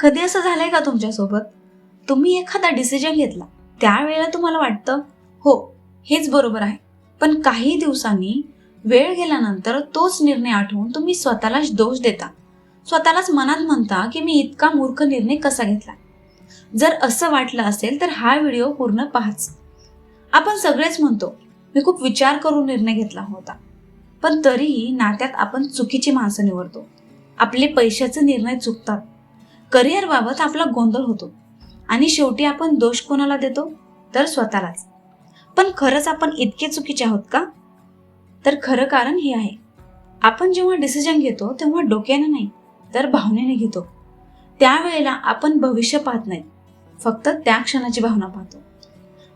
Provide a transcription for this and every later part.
कधी असं झालंय का तुमच्यासोबत? तुम्ही एखादा डिसिजन घेतला त्यावेळेला तुम्हाला वाटतं हो हेच बरोबर आहे. पण काही दिवसांनी वेळ गेल्यानंतर तोच निर्णय आठवून तुम्ही स्वतःलाच दोष देता. स्वतःलाच मनात म्हणता की मी इतका मूर्ख निर्णय कसा घेतला? जर असं वाटलं असेल तर हा व्हिडिओ पूर्ण पाहाच. आपण सगळेच म्हणतो मी खूप विचार करून निर्णय घेतला होता. पण तरीही नात्यात आपण चुकीची माणसं निवडतो. आपले पैशाचे निर्णय चुकतात. करिअरबाबत आपला गोंधळ होतो. आणि शेवटी आपण दोष कोणाला देतो? तर स्वतःलाच. पण खरंच आपण इतके चुकीचे आहोत का? तर खरं कारण हे आहे. आपण जेव्हा डिसिजन घेतो तेव्हा डोक्याने नाही तर भावनेने घेतो. त्यावेळेला आपण भविष्य पाहत नाही. फक्त त्या क्षणाची भावना पाहतो.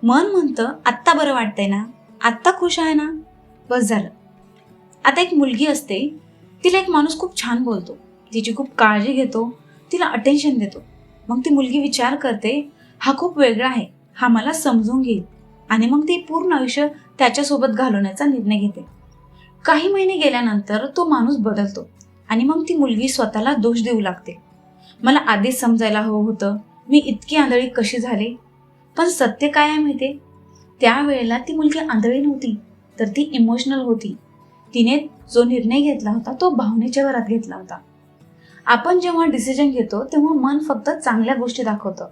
मन म्हणतं आत्ता बरं वाटतंय ना? आत्ता खुश आहे ना? बस झालं. आता एक मुलगी असते. तिला एक माणूस खूप छान बोलतो. तिची खूप काळजी घेतो. तिला अटेन्शन देतो. मग ती मुलगी विचार करते हा खूप वेगळा आहे. हा मला समजून घेईल. आणि मग ती पूर्ण आयुष्य त्याच्यासोबत घालवण्याचा निर्णय घेते. काही महिने गेल्यानंतर तो माणूस बदलतो आणि मग ती मुलगी स्वतःला दोष देऊ लागते. मला आधीच समजायला हवं होतं. मी इतकी आंधळी कशी झाले? पण सत्य काय आहे माहिती त्यावेळेला ती मुलगी आंधळी नव्हती तर ती इमोशनल होती. तिने जो निर्णय घेतला होता तो भावनेच्या वरात घेतला होता. आपण जेव्हा डिसिजन घेतो तेव्हा मन फक्त चांगल्या गोष्टी दाखवतं.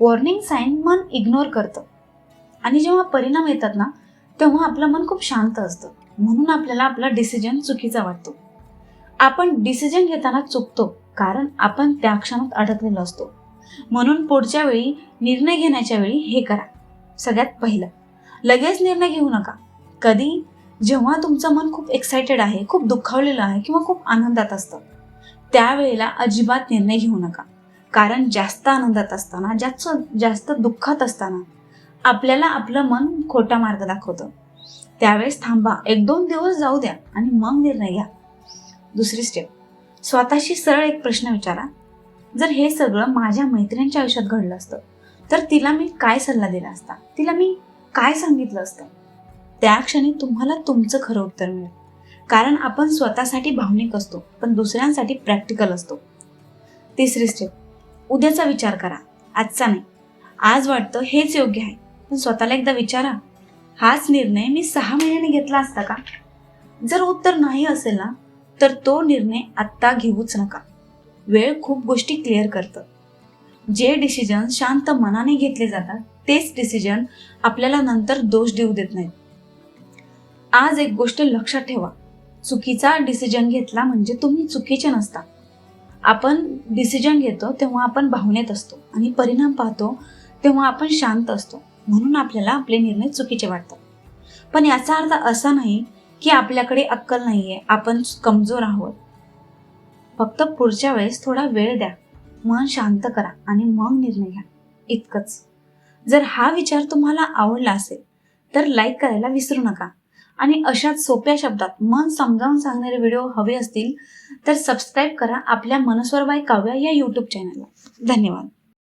वॉर्निंग साईन मन इग्नोर करतं. आणि जेव्हा परिणाम येतात ना तेव्हा आपलं मन खूप शांत असतं. म्हणून आपल्याला आपला डिसिजन चुकीचा वाटतो. आपण डिसिजन घेताना चुकतो कारण आपण त्या क्षणात अडकलेलो असतो. म्हणून पुढच्या वेळी निर्णय घेण्याच्या वेळी हे करा. सगळ्यात पहिलं. लगेच निर्णय घेऊ नका. कधी? जेव्हा तुमचं मन खूप एक्सायटेड आहे खूप दुखावलेलं आहे किंवा खूप आनंदात असतं. त्यावेळेला अजिबात निर्णय घेऊ नका. कारण जास्त आनंदात असताना जास्त जास्त दुःखात असताना आपल्याला आपलं मन खोटा मार्ग दाखवतं. त्यावेळेस थांबा. एक दोन दिवस जाऊ द्या आणि मग निर्णय घ्या. दुसरी स्टेप स्वतःशी सरळ एक प्रश्न विचारा. जर हे सगळं माझ्या मैत्रिणीच्या आयुष्यात घडलं असतं तर तिला मी काय सल्ला दिला असता? तिला मी काय सांगितलं असतं? त्या क्षणी तुम्हाला तुमचं खरं उत्तर मिळेल. कारण आपण स्वतःसाठी भावनिक असतो पण दुसऱ्यांसाठी प्रॅक्टिकल असतो. तिसरी स्टेप उद्याचा विचार करा आजचा नाही. आज वाटतं हेच योग्य आहे पण स्वतःला एकदा विचारा हाच निर्णय मी सहा महिन्याने घेतला असता का? जर उत्तर नाही असेल ना तर तो निर्णय आत्ता घेऊच नका. वेळ खूप गोष्टी क्लिअर करतं. जे डिसिजन शांत मनाने घेतले जातात तेच डिसिजन आपल्याला नंतर दोष देऊ देत नाहीत. आज एक गोष्ट लक्षात ठेवा चुकीचा डिसिजन घेतला म्हणजे तुम्ही चुकीचे नसता. आपण डिसिजन घेतो तेव्हा आपण भावनेत असतो आणि परिणाम पाहतो तेव्हा आपण शांत असतो. म्हणून आपल्याला आपले निर्णय चुकीचे वाटतात. पण याचा अर्थ असा नाही की आपल्याकडे अक्कल नाहीये आपण कमजोर आहोत. फक्त पुढच्या वेळेस थोडा वेळ द्या. मन शांत करा आणि मग निर्णय घ्या. इतकंच. जर हा विचार तुम्हाला आवडला असेल तर लाईक करायला विसरू नका. आणि अशाच सोप्या शब्दात मन समजावून सांगणारे व्हिडिओ हवे असतील तर सबस्क्राईब करा आपल्या मनस्वर बाय काव्या या यूट्यूब चॅनलला धन्यवाद.